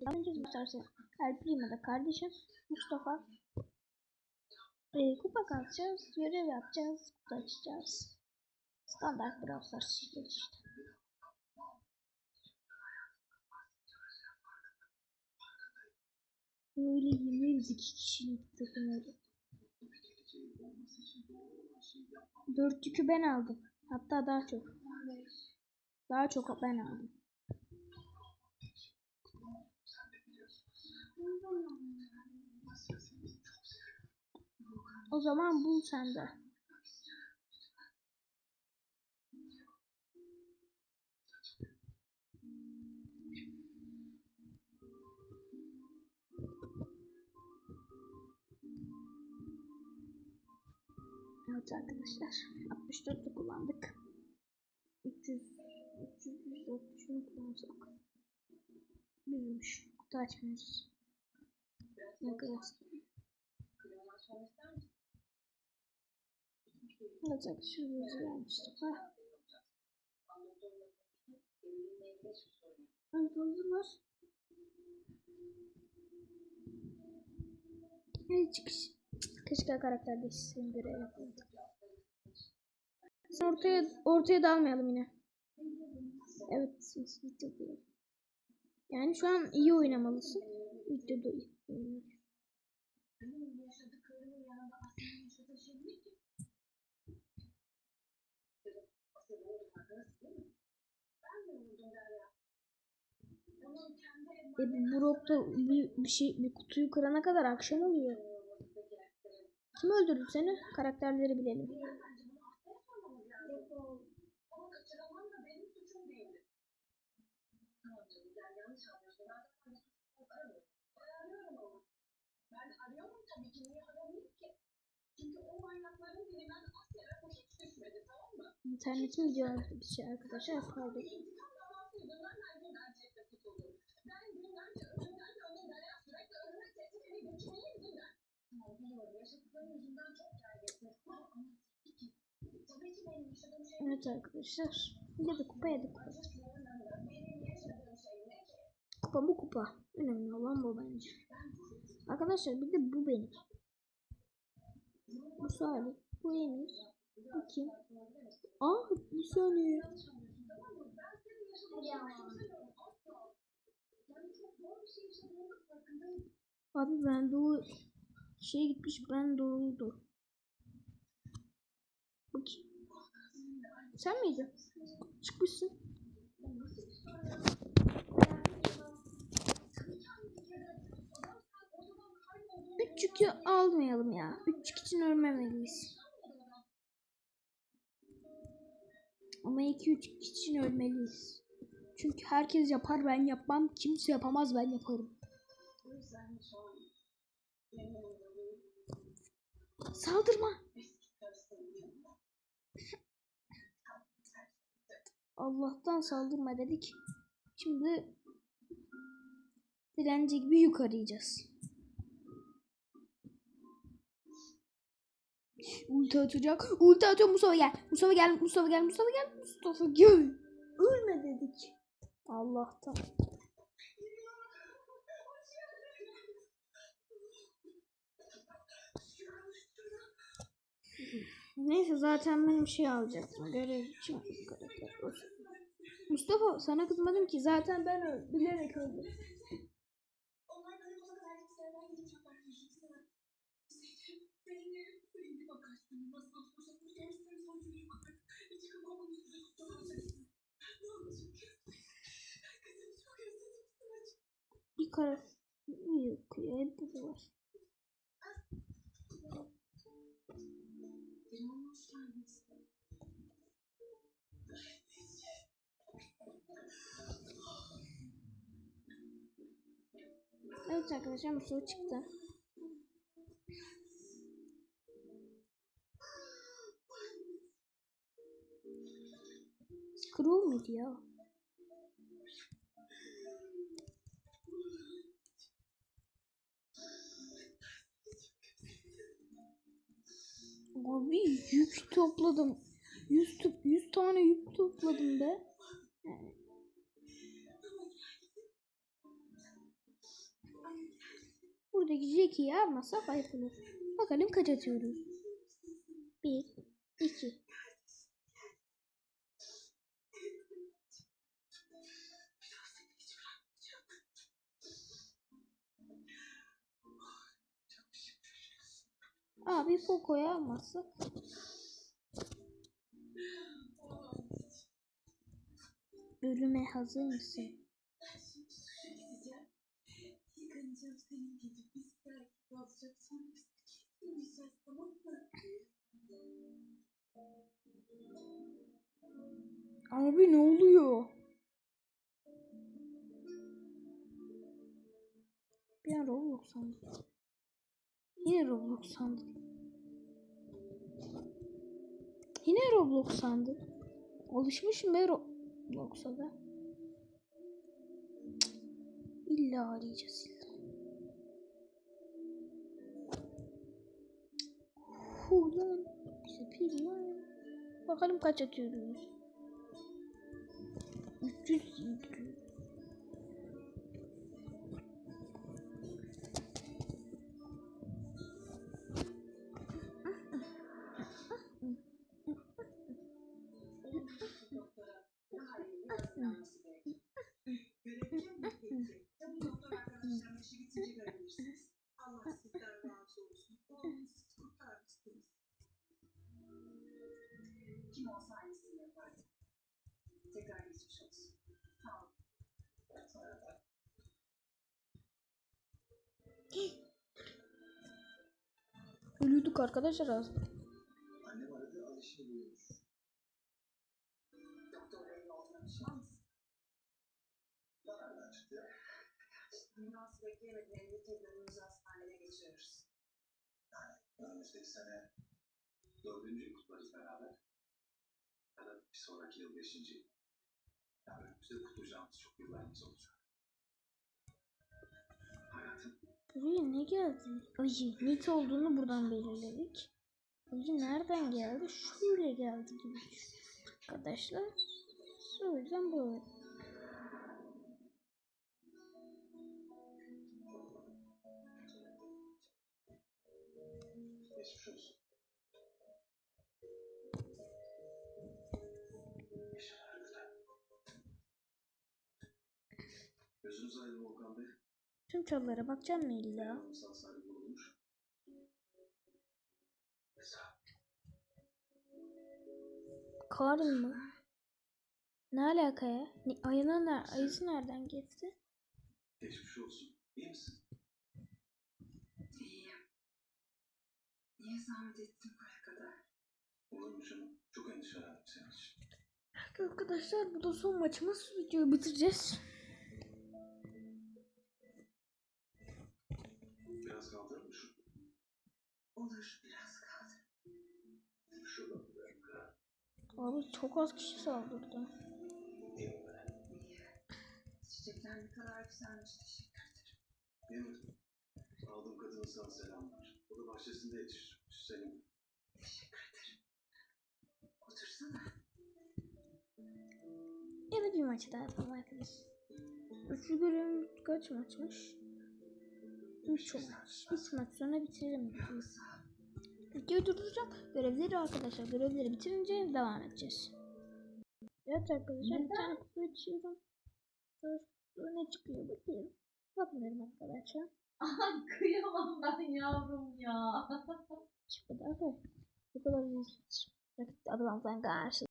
Önce gösterse El Primo da kardeşim Mustafa. Ee, kupa kalacağız, görev yapacağız, kutu açacağız. Standart Brawl Stars işleri işte. Öyle yemeyiz iki kişilik takım öyle. Dört yükü ben aldım. Hatta daha çok. Daha çok ben aldım. O zaman bul sende. Evet arkadaşlar. 64'ü kullandık. 300 300 160'ını kullansak. Büyümüş. Kutu açmıyoruz. Evet arkadaşlar hızlı gelmiştik. Ha. Hazır var. Evet çıkış. Keşke karakter değişsin görev yapmadık. Ortaya ortaya dalmayalım yine. Evet. Yani şu an iyi oynamalısın. Videoda iyi E bu Brock'ta bir, bir şey bir kutuyu kırana kadar akşam oluyor. Kim öldürdü seni? Karakterleri bilelim. İnternetim gidiyor bir şey arkadaşlar pardon. Evet arkadaşlar. Ya da kupa ya da kupa. Kupa bu kupa. Önemli olan bu bence. Arkadaşlar bir de bu benim. Bu Salih. Bu Emir. Kim? Aa bir saniye. Abi ben doğu şey gitmiş ben doğuldu. Bu kim? Sen miydin? Çıkmışsın. Üç yükü almayalım ya. Üç için ölmemeliyiz. Ama iki üç yük için ölmeliyiz. Çünkü herkes yapar ben yapmam. Kimse yapamaz ben yaparım. Saldırma. Allah'tan saldırma dedik. Şimdi direnci gibi yük Ulti atacak. Ulti atıyor Mustafa gel. Mustafa gel. Mustafa gel. Mustafa gel. Mustafa gel. Ölme dedik. Allah'tan. Neyse zaten benim şey alacaktım. Görev için. Mustafa sana kızmadım ki zaten ben bilerek öldüm. Kara yok ya hep bu var. Evet arkadaşlar Mustafa çıktı. Screw muydu ya? Topladım. 100, to- 100 tane yük topladım be. Yani buradaki Jackie'yi almazsak ayıp olur. Bakalım kaç atıyoruz. Bir, iki. Abi Poco'yu almazsak. Ölüme hazır mısın? Abi ne oluyor? Bir an Roblox sandım. Yine Roblox sandım. Yine Roblox sandım. Alışmışım ben Roblox'a da. Cık. İlla arayacağız illa. Ulan bize. Bakalım kaç atıyoruz. 300 Kim olsa aynısını yapardı. Tekrar geçmiş olsun. Sağ olun. Ölüydük arkadaşlar az. Annem aradı alışını duymuş. Doktor beyin olduğuna pişman mısın? Bana nereden çıktı ya? Ambulans bekleyemedim. Evde tedbirimizi hastanede geçiriyoruz. Önümüzdeki sene dördüncüyü kutlarız beraber. Ya da bir sonraki yıl beşinci. Yani önümüzde kutlayacağımız çok yıllarımız olacak. Hayatım Buraya ne geldi? Ayı. Nit olduğunu buradan belirledik. Ayı nereden geldi? Şöyle geldi gibi. Arkadaşlar. O yüzden böyle. Tüm çalılara bakacağım mı illa? Karın mı? Ne alaka ya? Ne, ayına ne, ayısı nereden geçti? Geçmiş olsun. İyi misin? İyiyim. Niye zahmet ettin buraya kadar? Olur mu canım? Çok endişelendim senin için. Arkadaşlar bu da son maçımız. Videoyu bitireceğiz. Biraz kaldırır mı şu? Olur biraz kaldı. Şuradan bir Abi çok az kişi saldırdı. İyi? İyi. Çiçekler ne kadar güzelmiş. Teşekkür ederim. Değil mi? Aldığım kadının sana selamlar. O da bahçesinde yetiştirmiş senin. Teşekkür ederim. Otursana. Ya da bir maç daha yapalım arkadaşlar. Üçlü bölüm kaç maçmış? Üç maç. Üç maç sonra bitiririm videoyu. Durduracağım. Görevleri arkadaşlar. Görevleri bitirince devam edeceğiz. Evet arkadaşlar bir tane kutu açıyorum. Ne çıkıyor bakayım. Bakmıyorum arkadaşlar. Ay kıyamam ben yavrum ya. Çıkmadı arkadaşlar. Bu kadar izleyiciler. Rakip adamdan karşı